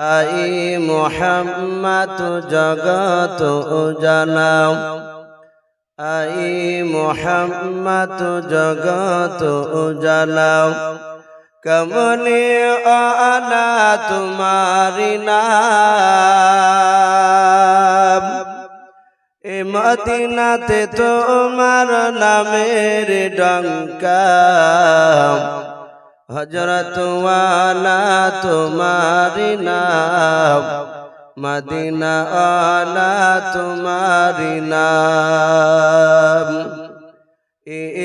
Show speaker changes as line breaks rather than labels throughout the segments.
I Mohammad জগত জানাও I Mohammad জগত জানাও কমনে আলা তোমারি নাম? এ মদিনাতে তোমার নামের ডঙ্কা। হজরত ওয়ালা তোমারি নাম মদিনা আলা তোমারি নাম।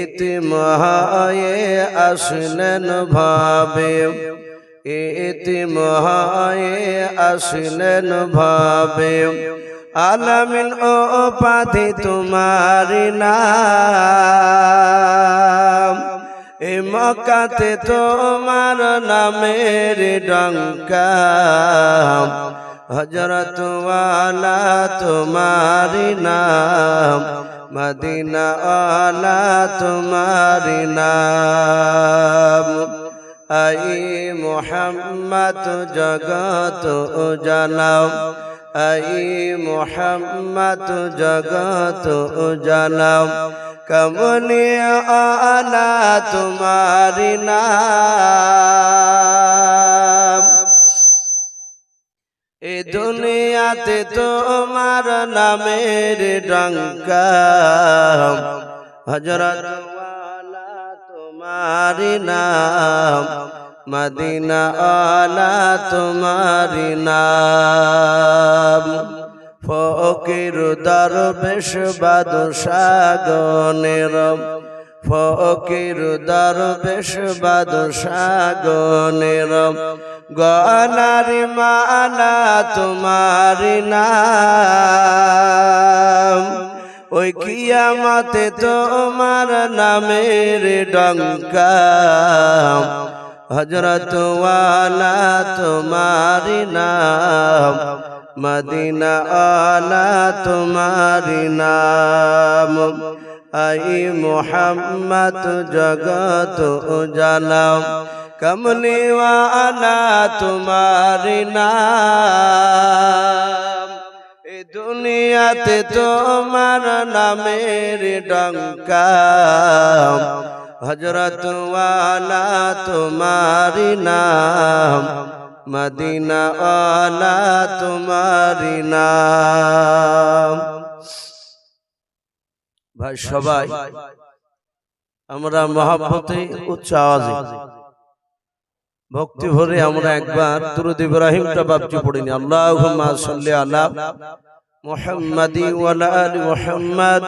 ইতি মহায়ে আসলেন ভাবে ইতি মহায়ে আসলেন ভাবে। আলামিন ও পাধি তোমারি নাম। এ মকাতে তোমার নামের ডঙ্কা হজরত ওয়ালা তোমারি নাম মদিনা আলা তোমারি নাম। আই মোহাম্মদ জগত জানাও আই মোহাম্মদ জগত জানাও কমনে আলা তোমারি এ দুনিয়াতে তোমার নামের ডঙ্কা হজরত তোমারি নাম। মদিনা আলা তোমারি নাম। ফকির দরবেশ বাদশাগনের ফকির দরবেশ বাদশাগনের গলার মালা তোমার নাম। ওই কিয়ামতে তোমার নামের ডঙ্কা। হজরত ওয়ালা তোমার নাম মদিনা আলা তোমার নাম। আই মোহাম্মদ জগত জানাও কমলি ওয়ালা তোমার নাম। এ দুনিয়াতে তোমার নামের ডঙ্কা হজরত ওয়ালা তোমার নাম মদিনা আলা তোমার নাম। ভাই, সবাই, আমরা মহাব্বতে উচ্চ আওয়াজে। ভক্তি ভরে আমরা একবার তুরুদ ইব্রাহিমটা বাপজি পড়িনি আল্লাহুম্মা সাল্লি আলা মুহাম্মাদি ওয়া আলা আলি মুহাম্মাদ।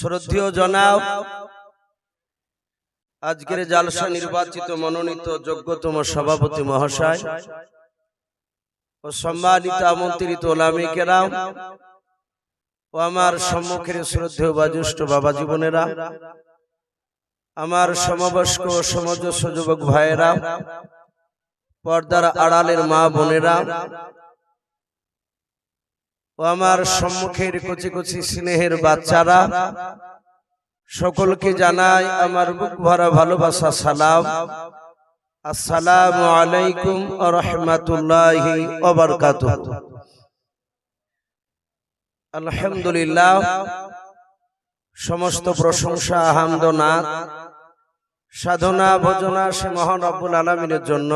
শ্রদ্ধেয় জনাব আজকের জালসা নির্বাচিত মনোনীত যোগ্যতম সভাপতি মহাশয় ও সম্মানিত আমন্ত্রিত ওলামী কেরাম ও আমার সম্মুখের শ্রদ্ধেয় বা জ্যেষ্ঠ বাবা জীবনেরা আমার সমবয়স্ক ও সমজস্ব যুবক ভাইয়েরা পর্দার আড়ালের মা বোনেরা ও আমার সম্মুখের কচি কচি স্নেহের বাচ্চারা সকলকে জানাই আমার বুক ভরা ভালোবাসা সালাম। আসসালামু আলাইকুম রহমতুল্লাহি আলহামদুলিল্লাহ। সমস্ত প্রশংসা আহামদনাথ সাধনা ভজনা সে মহান রব্বুল আলমিনের জন্য।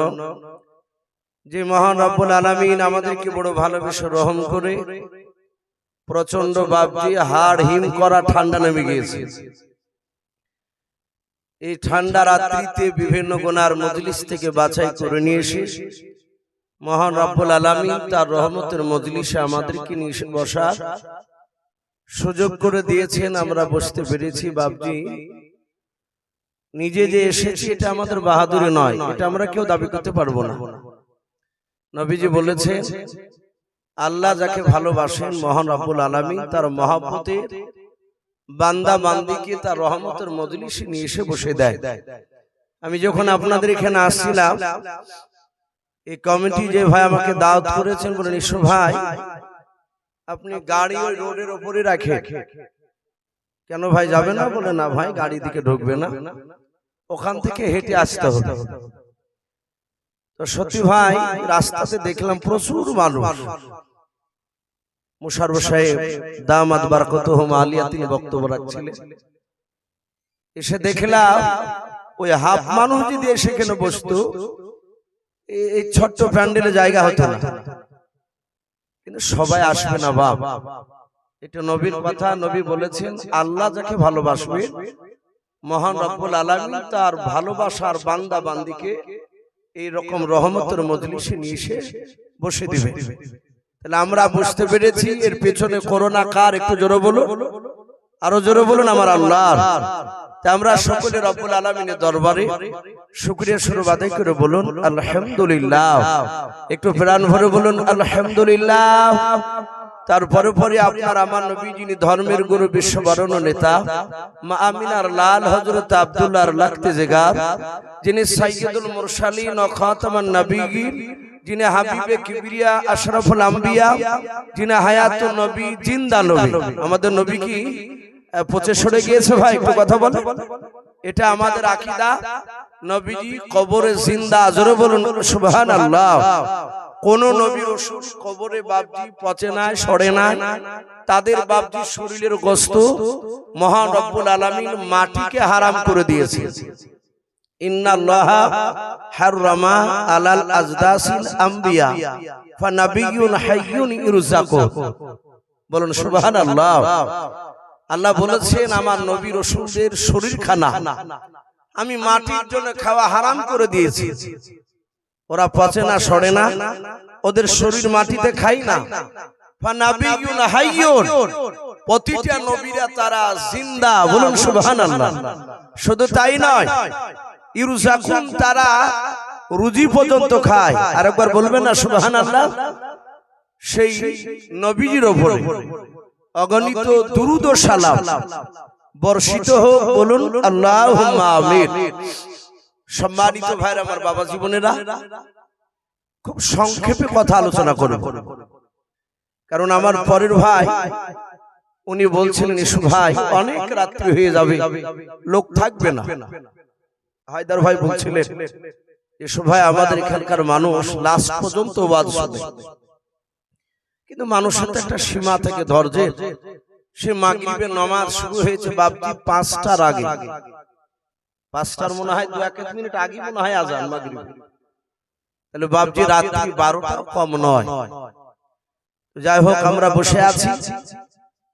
যে মহান রব্বুল আলমিন আমাদেরকে বড় ভালোবেসে রহম করে প্রচণ্ড বাপজি হাড় হিম করা ঠান্ডা নেমে গিয়েছে। এই ঠান্ডা রাত্রিতে বিভিন্ন গোনার মজলিস থেকে বাছাই করে নিয়ে এসে মহান রব্বুল আলমী তার রহমতের মজলিসে আমাদেরকে নিয়ে বসার সুযোগ করে দিয়েছেন। আমরা বসতে পেরেছি বাবজি নিজে যে এসেছি এটা আমাদের বাহাদুরে নয়, এটা আমরা কেউ দাবি করতে পারব না। নবীজি বলেছে আল্লাহ যাকে ভালোবাসেন মহান আব্বুল আলমী তার মহাব্বতে বান্দা বান্দিকে তার রহমতের মজলিসে নিয়ে এসে বসে দেয়। আমি যখন আপনাদের এখানে আসছিলাম এই কমিটি যে ভাই আমাকে দাওয়াত করেছেন বলে নিশো ভাই আপনি গাড়ি ওই রোডের ওপরে রাখে। কেন ভাই যাবে না বলে না ভাই গাড়ি দিকে ঢুকবে না? ওখান থেকে হেঁটে আসতে হবে। তো সত্যি ভাই রাস্তাতে দেখলাম প্রচুর মানুষ। মুশারফ সাহেব দামাত বারকত হোম আলিয়া তিনি বক্তব্য রাখছিলেন। এসে দেখলাম ওই হাফ মানুষ যদি এসে এখানে বসতো? এই ছোট্ট প্যান্ডেলে জায়গা হতো না। কিন্তু সবাই আসবে না বাপ। এটা নবীর কথা নবী বলেছেন আল্লাহ যাকে ভালোবাসবে মহান রব্বুল আলামিন তার ভালোবাসার বান্দা বান্দিকে এই রকম রহমতের মজলিসে নিয়ে এসে বসে দিবে। তাহলে আমরা বুঝতে পেরেছি এর পেছনে করোনা কার একটু জোরে বলুন? আরও জোরে বলুন আমার আল্লাহ তা আমরা সকলে রব্বুল আলমিনের দরবারে শুক্রিয়া স্বরূপ আদায় করে বলুন আলহামদুলিল্লাহ। একটু প্রাণ ভরে বলুন আলহামদুলিল্লাহ। তারপরে পরে আপনার আমার নবী যিনি ধর্মের গুরু বিশ্ববরণ নেতা, মা আমিনার লাল হজরত আব্দুল্লাহর লাগতে জেগার যিনি সাইয়দুল মুরসালিন ও খাতামান নবীগীর যিনি হাবিবে কিবরিয়া আশরাফুল আম্বিয়া, যিনি হায়াতুন নবী জিন্দা নবী। আমাদের নবী কি সরে গিয়েছে ভাই, একটু কথা বল এটা আমাদের আকিদা। নবীজি কবরে জিন্দা, জোরে বলুন, সুবহানাল্লাহ। কোন নবীর ওষুধ কবরে বাপজি পচে সরে নাই। তাদের বাপজি শরীরের গোস্ত মহান রব্বুল আলামিন মাটিকে হারাম করে দিয়েছে। আলাল আজদাসিল আম্বিয়া। ফানাবিয়ুন হাইয়ুন ইরজাকু বলুন আল্লাহ বলেছেন আমার নবী রসুলের শরীর খানা আমি মাটির জন্য খাওয়া হারাম করে দিয়েছি। ওরা পচে না সরে না ওদের শরীর মাটিতে খাই না। প্রতিটা নবীরা তারা জিন্দা বলুন শুধু তাই নয় ইরুজাকুন তারা রুজি পর্যন্ত খায়। আরেকবার বলবেন না সেই নবীজির ওপরে। অগণিত দুরুদ সালাম। বর্ষিত হোক বলুন আল্লাহ সম্মানিত ভাইরা আমার বাবা জীবনেরা খুব সংক্ষেপে কথা আলোচনা করব কারণ আমার পরের ভাই উনি বলছিলেন ইসু ভাই অনেক রাত্রি হয়ে যাবে লোক থাকবে না। হায়দার ভাই বলছিলেন ইসু ভাই আমাদের এখানকার মানুষ লাস্ট পর্যন্ত বাদ শুনে কিন্তু মানুষের তো একটা সীমা থেকে ধৈর্যের সে মাগরিবের নামাজ শুরু হয়েছে বাপজি পাঁচটার আগে। পাঁচটার মনে হয় দু এক এক মিনিট আগে মনে হয় আজান মাগরিব। তাহলে বাপজি রাত্রি বারোটার কম নয়। যাই হোক আমরা বসে আছি।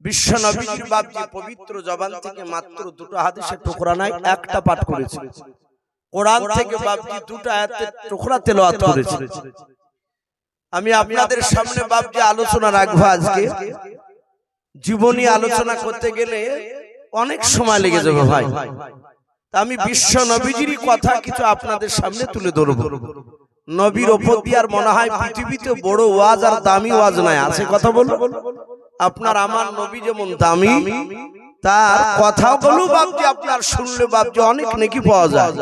বিশ্ব নবীজির বাপজি পবিত্র জবান থেকে মাত্র দুটো হাদিসের টুকরা নাই একটা পাঠ করেছে। কোরআন থেকে বাপজি দুটো আয়াতের টুকরা তেলাওয়াত করেছে। আমি আপনাদের সামনে বাপজি আলোচনা রাখব আজকে। জীবনী আলোচনা করতে গেলে অনেক সময় লেগে যাবে ভাই। আমি বিশ্ব নবীজিরই কথা কিছু আপনাদের সামনে তুলে ধরবো। নবীর ওপর দিয়ে আর মনে হয় পৃথিবীতে বড় ওয়াজ আর দামি ওয়াজ নাই। আছে কথা বলব আপনার আমার নবী যেমন দামি তার কথাগুলো বাপজি আপনার শুনলে বাপজি অনেক নাকি পাওয়া যায়।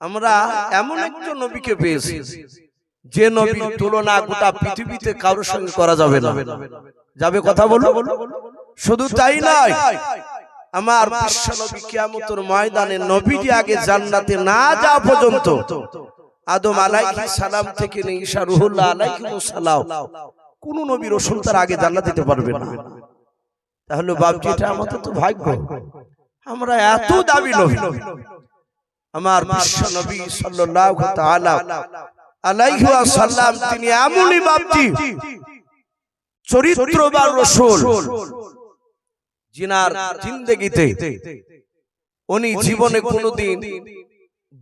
আমরা এমন একজন নবীকে পেয়েছি যে নবীর তুলনা গোটা পৃথিবীতে কারোর সঙ্গে করা যাবে না। যাবে কথা বলো শুধু তাই নয়। আমার বিশ্ব নবী কিয়ামতের ময়দানে নবীজি আগে জান্নাতে না যাওয়া পর্যন্ত আদম আলাইহিস সালাম থেকে ঈসা রুহুল্লাহ আলাইহিস সালাম কোন নবী রসুল তার আগে জান্নাত দিতে পারবে না। তাহলে বাপজি এটা আমাদের তো ভাগ্য। আমরা এত দাবি নবী। আমার বিশ্ব নবী সাল্লাল্লাহু তাআলা আলাইহি ওয়াসাল্লাম তিনি এমনই বাপজি। চরিত্রবান রসুল। জিনার জিন্দেগিতে উনি জীবনে কোনোদিন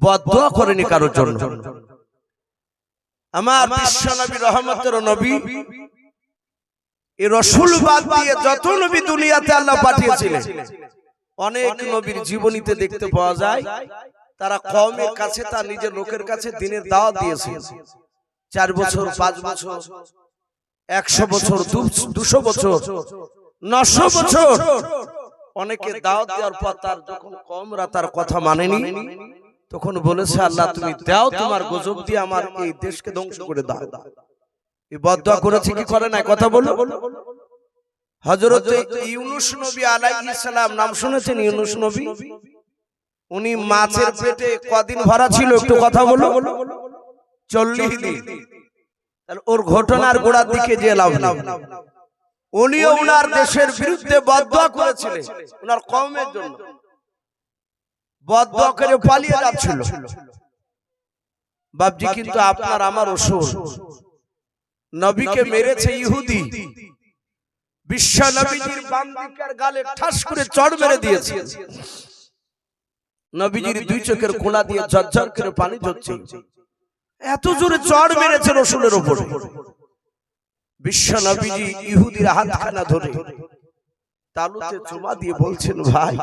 বদয়া করেনি কারোর জন্য। আমার বিশ্ব নবী রহমতের নবী এই রসুল বাদ দিয়ে যত নবী দুনিয়াতে আল্লাহ পাঠিয়েছিলেন অনেক নবীর জীবনীতে দেখতে পাওয়া যায় তারা কমের কাছে তার নিজের লোকের কাছে দিনের দাওয়াত দিয়েছে। চার বছর পাঁচ বছর একশো বছর দুশো বছর নশো বছর। অনেকে দাওয়াত দেওয়ার পর তার যখন কমরা তার কথা মানেনি তখন বলেছে আল্লাহ তুমি দাও তোমার গজব দিয়ে আমার এই দেশকে ধ্বংস করে দাও। এই বদয়া করেছে কি করে না কথা বলো হজরত ইউনুস নবী আলাইহিস সালাম নাম শুনেছেন ইউনুস নবী? উনি মাছের পেটে কদিন ভরা ছিল একটু কথা বলো চল্লিশ দিন। ওর ঘটনার গোড়ার দিকে যে লাভ লাভ উনিও উনার দেশের বিরুদ্ধে বদয়া করেছিলেন। উনার কমের জন্য। বদয়া করে পালিয়ে যাচ্ছিল। বাবজি কিন্তু আপনার আমার অসুর। নবীকে মেরেছে ইহুদি। বিশ্ব নবীজির বাম দিকের গালে ঠাস করে চড় মেরে দিয়েছে। নবীজির দুই চোখের কোলা দিয়ে ঝরঝর করে পানি ঝরছে। এত জোরে চড় মেরেছে রসুলের উপর। বিশ্ব নবীজি ইহুদির হাতখানা ধরে তালুতে চুমা দিয়ে বলছেন ভাই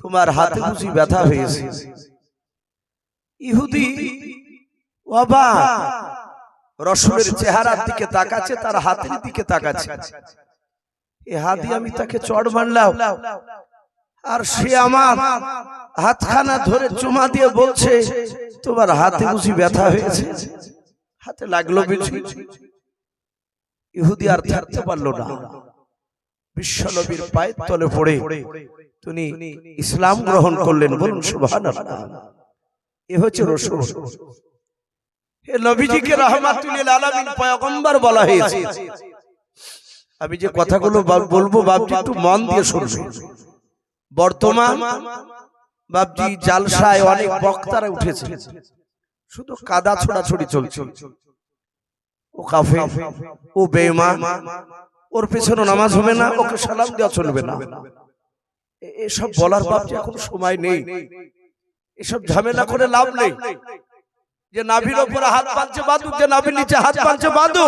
তোমার হাতে বুঝি ব্যথা হয়েছে। ইহুদি বাবা রসুলের চেহারার দিকে তাকাচ্ছে তার হাতের দিকে তাকাচ্ছে। এ হাতি আমি তাকে চড় মারলাম। আর সে আমার হাতখানা ধরে চুমা দিয়ে বলছে তোমার হাতে বুঝি ব্যথা হয়েছে। হাতে লাগল বুঝি ইহুদি আর থাকতে পারল না। বিশ্বনবীর পায়ের তলে পড়ে তিনি ইসলাম গ্রহণ করলেন বলুন সুবহানাল্লাহ। এ হচ্ছে রসুল। এ নবীজিকে রহমাতুল আলামিন পয়গম্বর বলা হয়েছে। আমি যে কথাগুলো বলব একটু মন দিয়ে শুনবে। বর্তমান বাবজি জালসায় অনেক বক্তারা উঠেছে। শুধু কাদা ছোড়াছড়ি চলছে। ও কাফে ও বেঈমান, ওর পেছনে নামাজ হবে না, ওকে সালাম দেওয়া চলবে না। এসব বলার বাবজি এখন সময় নেই। এসব ঝামেলা করে লাভ নেই। যে নাভির ওপরে হাত বাঁধছে বাঁধু যে নাভির নিচে হাত বাঁধছে বাঁধু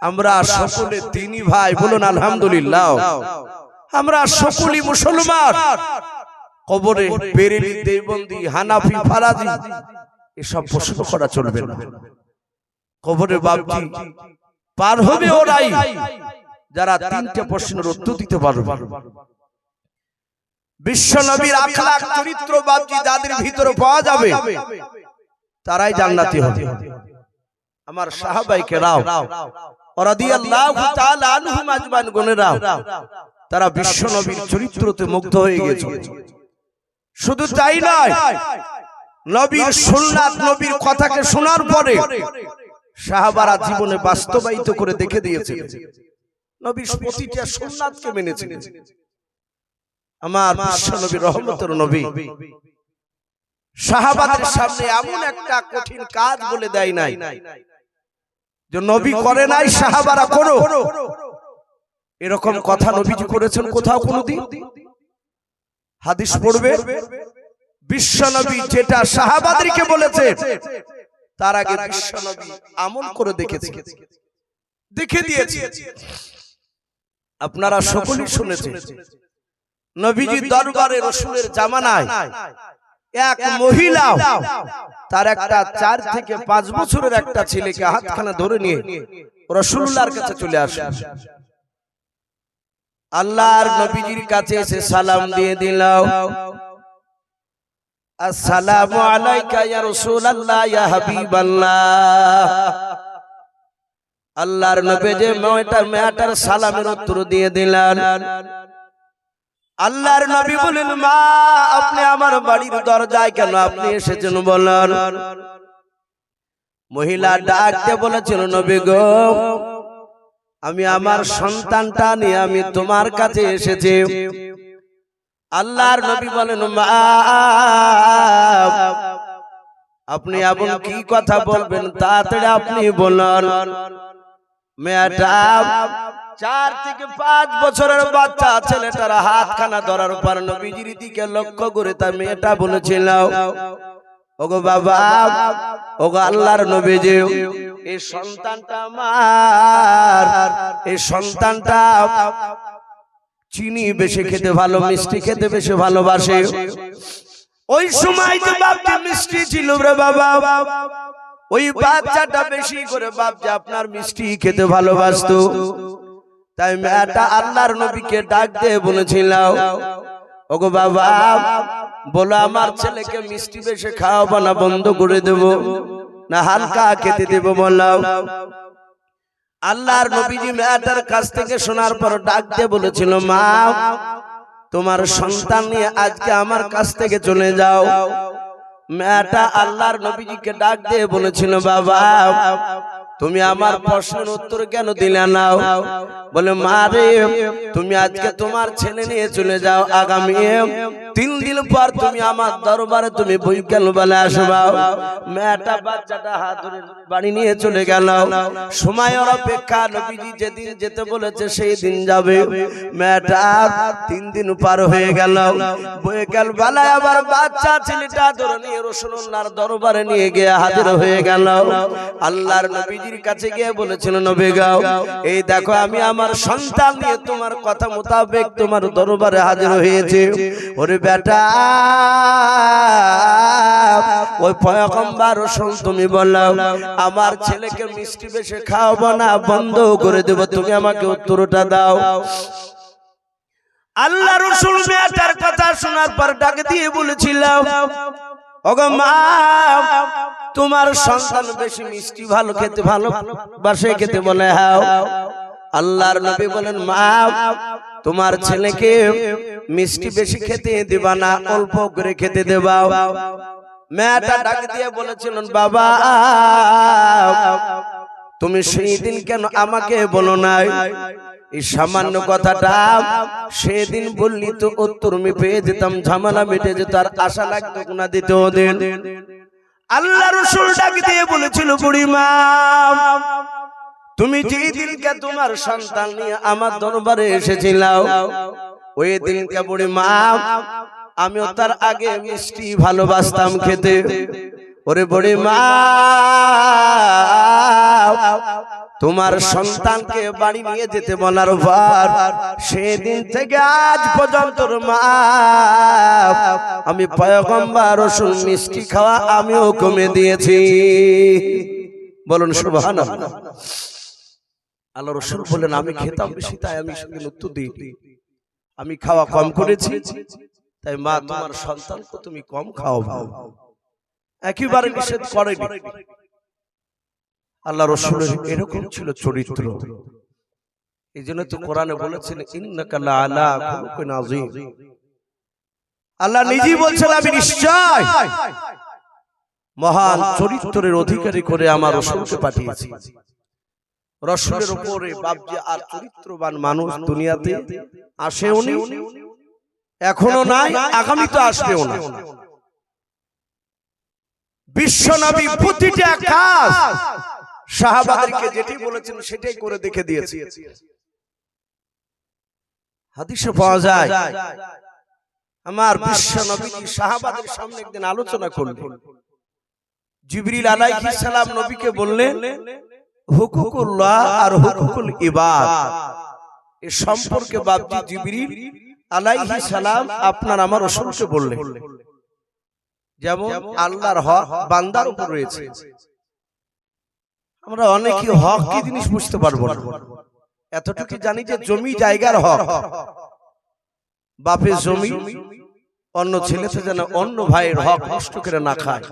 আমরা সকলে তিনই ভাই, বলুন আলহামদুলিল্লাহ। আমরা সকলই মুসলমান। কবরে বেরেলি দেবন্দি, হানাফি, ফারাজি, এসব প্রশ্ন করা চলবে না। কবরে বাবজি পার হবে ওরাই। যারা তিনটে প্রশ্নের উত্তর দিতে পারবে। বিশ্ব নবীর আখলাক চরিত্র বাবজি যাদের ভিতরে পাওয়া যাবে তারাই জান্নাতি হবে। আমার সাহাবাইকে রাও রাদিয়াল্লাহু তাআলা আনহুম আজমাইন গুণেরা। তারা বিশ্ব নবীর চরিত্রতে মুগ্ধ হয়ে গেছে শুধু তাই নয় নবীর সুন্নাত নবীর কথাকে শোনার পরে সাহাবারা জীবনে বাস্তবায়িত করে দেখে দিয়েছে নবীর প্রতিটা সুন্নাতকে মেনেছে আমার বিশ্ব রহমতের নবী। সাহাবাদের সামনে এমন একটা কঠিন কাজ বলে দেয় নাই। যে নবী করে নাই সাহাবারা করো। এরকম কথা নবীজি করেছেন কোথাও কোনোদিন? হাদিস পড়বে? বিশ্ব নবী যেটা সাহাবাদেরকে বলেছে। তার আগে বিশ্ব নবী আমল করে দেখেছে। দেখে দিয়েছে। আপনারা সকলেই শুনেছেন নবীজি দরবারে রসুলের জামানায় এক মহিলা তার একটা চার থেকে পাঁচ বছরের একটা ছেলেকে হাতখানা ধরে নিয়ে রসুল্লাহর কাছে চলে আসে। আল্লাহর নবীজির কাছে এসে সালাম দিয়ে দিল আসসালামু আলাইকা ইয়া রাসূলুল্লাহ ইয়া হাবিবাল্লাহ। আল্লাহর নবী যে মেয়েটার মেয়েটার সালামের উত্তর দিয়ে দিলেন। আল্লাহর নবী বলেন মা আপনি আমার বাড়ির দরজায় কেন আপনি এসেছেন বলেন? মহিলা ডাকতে বলেছিল নবী গো আমি আমার সন্তানটা নিয়ে আমি তোমার কাছে এসেছি। আল্লাহর নবী বলেন মা আপনি এমন কি কথা বলবেন? তাড়াতাড়ি আপনি বলেন। মেয়েটা চার থেকে পাঁচ বছরের বাচ্চা ছেলেটার হাতখানা ধরার পর নবীজির দিকে লক্ষ্য করে তার মেয়েটা বলেছিল ওগো বাবা ওগো আল্লাহর নবীজি এই সন্তানটা আমার এই সন্তানটা চিনি বেশি খেতে ভালো মিষ্টি খেতে বেশি ভালোবাসে। ওই সময় যে বাপজি মিষ্টি ছিল রে বাবা। ওই বাচ্চাটা বেশি করে বাপজি আপনার মিষ্টি খেতে ভালোবাসতো। তাই মেয়েটা আল্লাহর নবীকে ডাক দিয়ে বলেছিল ওগো বাবা বলো আমার ছেলেকে মিষ্টি বেশি খাওয়াবো না বন্ধ করে দেব। না হালকা খেতে দেবো বললাম। আল্লাহর নবীজি মেয়েটার কাছ থেকে শোনার পর ডাক দিয়ে বলেছিল মা তোমার সন্তান নিয়ে আজকে আমার কাছ থেকে চলে যাও। মেয়েটা আল্লাহর নবীজিকে ডাক দিয়ে বলেছিল বাবা তুমি আমার প্রশ্নের উত্তর কেন দিলে নাও বলে মা রে তুমি আজকে তোমার ছেলে নিয়ে চলে যাও আগামী তিন দিন পর তুমি আমার দরবারে তুমি বৈজ্ঞান বলে আসবা মেয়েটা বাচ্চাটা হাত ধরে বাড়ি নিয়ে চলে গেল। সময়ের অপেক্ষা নবীজি যেদিন যেতে বলেছে সেই দিন যাবে। মেয়েটা তিন দিন পার হয়ে গেল। বৈকাল বেলায় আবার বাচ্চা ছেলেটা ধরে নিয়ে রসুল্লাহর দরবারে নিয়ে গিয়ে হাজির হয়ে গেল। আল্লাহর নবীজির কাছে গিয়ে বলেছিল নবী গাও এই দেখো আমি আমার সন্তান নিয়ে তোমার কথা মোতাবেক তোমার দরবারে হাজির হয়েছে। ওরে বেটা ওই পয়গম্বর রসুল তুমি বললাম আমার ছেলেকে মিষ্টি বেশি খাওয়াবো না বন্ধ করে দেব তুমি আমাকে উত্তরটা দাও। আল্লাহ রসুল মেয়েটার কথা শোনার পর ডাক দিয়ে বলেছিলাম ওগো মা তোমার সন্তান বেশি মিষ্টি ভালো খেতে ভালো বাসে খেতে বলে হ্যাঁ আল্লাহর নবী বলেন মা তোমার ছেলেকে মিষ্টি বেশি খেতে দেবা না অল্প করে খেতে দেবা। মেয়েটা ডাক দিয়ে বলেছিলেন বাবা তুমি সেই দিন কেন আমাকে বলো নাই? এই সামান্য কথাটা সেদিন বললি তো উত্তর আমি পেয়ে যেতাম, ঝামেলা মেটে যেত, আর আশা লাগতো না দিতে ওদের। আল্লাহ রসুল ডাক দিয়ে বলেছিল বুড়িমা তুমি যে দিনকে তোমার সন্তান নিয়ে আমার দরবারে এসেছিলাম ওই দিনকে বুড়ি মা, আমিও তার আগে মিষ্টি ভালোবাসতাম খেতে। ওরে বুড়ি মা তোমার সন্তানকে বাড়ি নিয়ে যেতে বলার পর সেদিন থেকে আজ পর্যন্ত মা আমি পয়গম্বর রসুন মিষ্টি খাওয়া আমিও কমে দিয়েছি। বলুন সুবহানাল্লাহ। আল্লাহ রসুল বলেন আমি খেতাম বেশি তাই আমি সেদিন উত্তর দিই আমি খাওয়া কম করেছি তাই মা তোমার সন্তানকে তুমি কম খাও ভাও একেবারে নিষেধ করেনি। আল্লাহ রসুলের এরকম ছিল চরিত্র। এই জন্য তো কোরআনে বলেছেন আল্লাহ নিজেই বলছেন আমি নিশ্চয় মহান চরিত্রের অধিকারী করে আমার রসুলকে পাঠিয়েছি। রসুলের উপরে বাপজি আর চরিত্রবান মানুষ দুনিয়াতে আসেও নি এখনও নাই আগামী তো আসবেও না। বিশ্বনবী প্রতিটা কাজ সাহাবাদেরকে যেটি বলেছেন সেটাই করে দেখে দিয়েছে। হাদিসে পাওয়া যায় আমার বিশ্ব নবীজি সাহাবাদের সামনে একদিন আলোচনা করলেন। জিবরিল আলাইহিস সালাম নবীকে বললেন হুকুকুল্লাহ আর হুকুকুল ইবাদ। এ সম্পর্কে বাপজি জিবরিল আলাইহিস সালাম আপনার আমার রসুলকে বললেন। যেমন আল্লাহর হক বান্দার উপর রয়েছে। আমরা অনেকে হক কি জিনিস বুঝতে পারব না। এতটুকু জানি যে জমি জায়গার হক। বাপের জমি অন্য ছেলেতে যেন অন্য ভাইয়ের হক নষ্ট করে না খায়।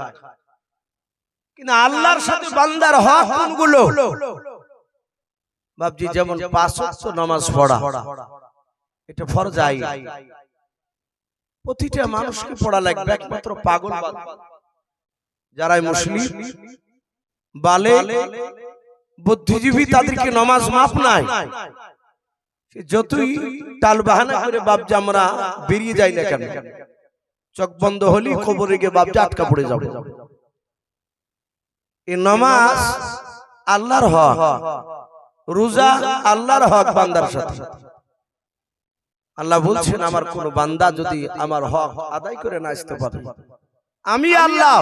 কিন্তু আল্লাহর সাথে বান্দার হক কোনগুলো? বাপজি যেমন পাঁচ ওয়াক্ত নামাজ পড়া। এটা ফরজ আই প্রতিটা মানুষকে পড়া লাগবে একমাত্র পাগল। যারাই মুসলিম বালে বুদ্ধিজীবী তাদেরকে নামাজ মাপ নাই। যতই টাল বাহানা করে বাপজা আমরা বেরিয়ে যাই না কেন? চোখ বন্ধ হলি খবরে গিয়ে বাপজা আটকা পড়ে যাবে। এই নামাজ আল্লাহর হক। রোজা আল্লাহর হক বান্দার সাথে। আল্লাহ বলছেন আমার কোন বান্দা যদি আমার হক আদায় করে না আসতে পারে। আমি আল্লাহ।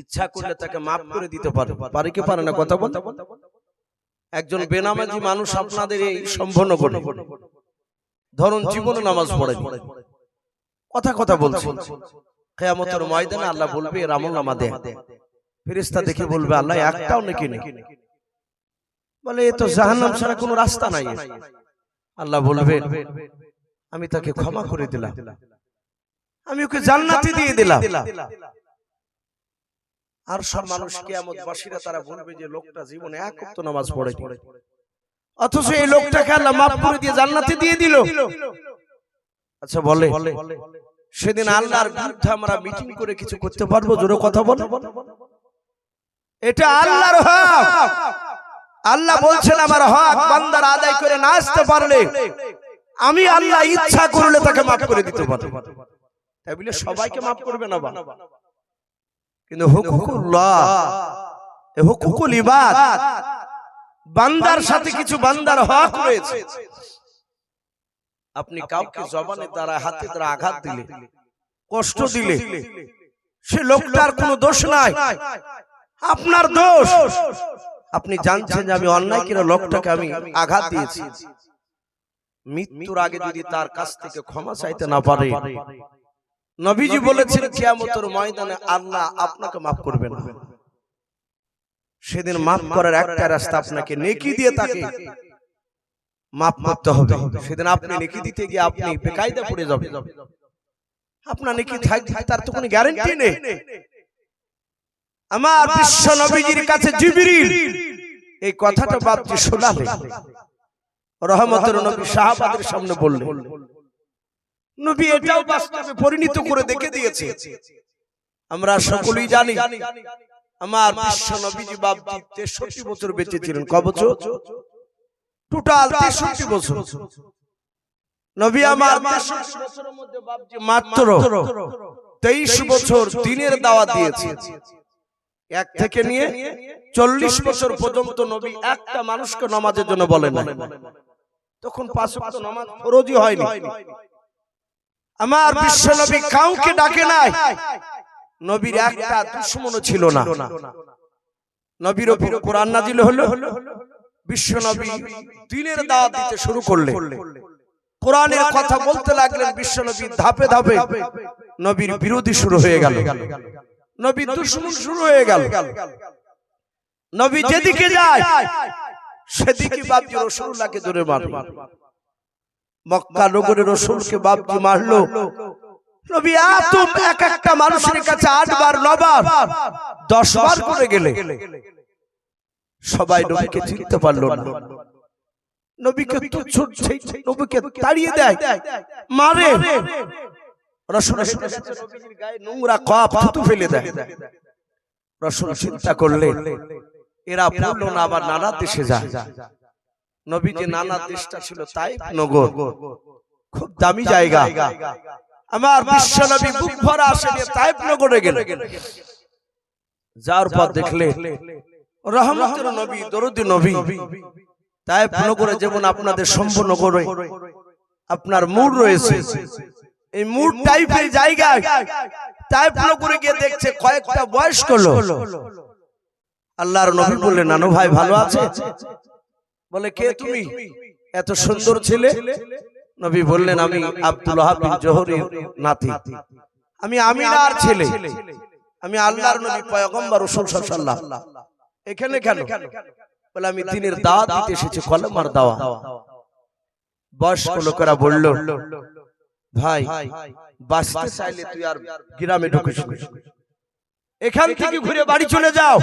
ইচ্ছা করলে তাকে মাফ করে দিতে পারে। পারে। কি পারে না? কথা বলতে একজন বেনামাজি মানুষ আপনাদের এই সম্পন্ন করে ধরুন জীবনে নামাজ পড়ে। কথা কথা বলছে। কেয়ামতের ময়দানে আল্লাহ বলবে এর আমল নামা দে ফেরেশতা দেখে বলবে আল্লাহ একটাও নাকি নেই? বলে এ তো জাহান্নাম ছাড়া কোনো রাস্তা নাই। আল্লাহ বলবে আমি তাকে ক্ষমা করে দিলাম। আমি ওকে জান্নাতি দিয়ে দিলাম। আর সব মানুষ কিয়ামত বাসীরা তারা বলবে যে লোকটা জীবনে এক ওয়াক্ত নামাজ পড়ে অথচ এই লোকটাকে আল্লাহ মাফ করে দিয়ে জান্নাতে দিয়ে দিল। আচ্ছা বলে। সেদিন আল্লাহর বিরুদ্ধে আমরা মিটিং করে কিছু করতে পারব? জোরে কথা বলে। এটা আল্লাহর হক। আল্লাহ বলছেন আমার হক বান্দার আদায় করে না আসতে পারলে আমি আল্লাহ ইচ্ছা করলে তাকে মাফ করে দিতে পারি তাই বলে সবাইকে মাফ করবে না বা? কিন্তু হুকুকুল্লাহ হুকুকুল ইবাদ বান্দার সাথে কিছু বান্দার হক রয়েছে। আপনি কাউকে জবানের দ্বারা হাতে দ্বারা আঘাত দিলে কষ্ট দিলে সে লোকটার কোনো দোষ নাই। আপনার দোষ। আপনি জানছেন যে আমি অন্যায় কিনা লোকটাকে আমি আঘাত দিয়েছি। মৃত্যুর আগে যদি তার কাছ থেকে ক্ষমা চাইতে না পারে নবীজি বলেছেন কিয়ামতের ময়দানে আল্লাহ আপনাকে মাফ করবে না সেদিন মাফ করার একটা রাস্তা আপনাকে নেকি দিয়ে তাকে মাফ করতে হবে। সেদিন আপনি নেকি দিতে গিয়ে আপনি বেকায়দা পড়ে যাবেন। আপনার নেকি থাকবে তার তো কোনো গ্যারান্টি নেই। আমার বিশ্ব নবীজির কাছে জিবরিল। এই কথাটা বাপজি শোনালে। রহমতের নবী সাহাবাদের সামনে বললেন। নবী এটাও বাস্তবে পরিণত করে দেখে দিয়েছে। আমরা সকলেই জানি আমার বিশ্ব নবীজি বাপজি তেষট্টি বছর বেঁচে ছিলেন ক বছর টোটাল তেষট্টি বছর। নবী আমার 63 বছরের মধ্যে মাত্র তেইশ বছর দিনের দাওয়াত দিয়েছে। এক থেকে নিয়ে চল্লিশ বছর পর্যন্ত নবী একটা মানুষকে নামাজের জন্য বলেন তখন পাঁচ নামাজ ফরজই হয়নি। আমার বিশ্ব নবী কাউকে ডাকে নাই। নবীর একটা দুশ্মনও ছিল না। নবীর ওপর কোরআন নাজিল হলো। বিশ্ব নবী দিনের দাওয়াত দিতে শুরু করলেন। কোরআনের কথা বলতে লাগলেন বিশ্ব নবী ধাপে ধাপে নবীর বিরোধী শুরু হয়ে গেল। নবী দুশ্মন শুরু হয়ে গেল। নবী যেদিকে যায় সেদিকে বাপজি রসুল্লাহকে ধরে মারল মক্কা নগরে রসুলকে বাপজি মারলো। নবী এত এক একটা মানুষের কাছে আটবার নবার করে গেলে। সবাই নবীকে চিনতে পারল না। নবীকে তুচ্ছ নবীকে তাড়িয়ে দেয়। মারে। রসুল গায়ে নোংরা কপ থুতু ফেলে দেয়। রসুল চিন্তা করলে এরা পড়ল না আবার নানা দেশে যায় নবী যে নানা দেশটা ছিল তাই নগর। খুব দামি জায়গা। আমার বিশ্ব নবী বুক ভরা আসে তাইপ নগরে গেল যাওয়ার পর দেখলে রহমতের নবী দরদি নবী। তাইপ নগরে যেমন আপনাদের সম্পূর্ণ করে আপনার মুড রয়েছে। এই মুড টাইপের জায়গায় টাইপ করে গিয়ে দেখছে কয়েকটা বয়স্ক লোক। আল্লাহর নবী বললেন নানু ভাই ভালো আছে। বলে কে তুমি? এত সুন্দর ছেলে। নবী বললেন আমি আব্দুল হাবিব জোহরের নাতি। আমি আমিনার ছেলে। আমি আল্লাহর নবী পয়গম্বর রাসূল সাল্লাল্লাহু এখানে কেন? বলে আমি দিনের দাওয়াত দিতে এসেছি কলমার দাওয়া। বয়স্ক লোকেরা বলল ভাই বাঁচতে চাইলে তুই আর গ্রামে ঢুকিস। এখান থেকে ঘুরে বাড়ি চলে যাও।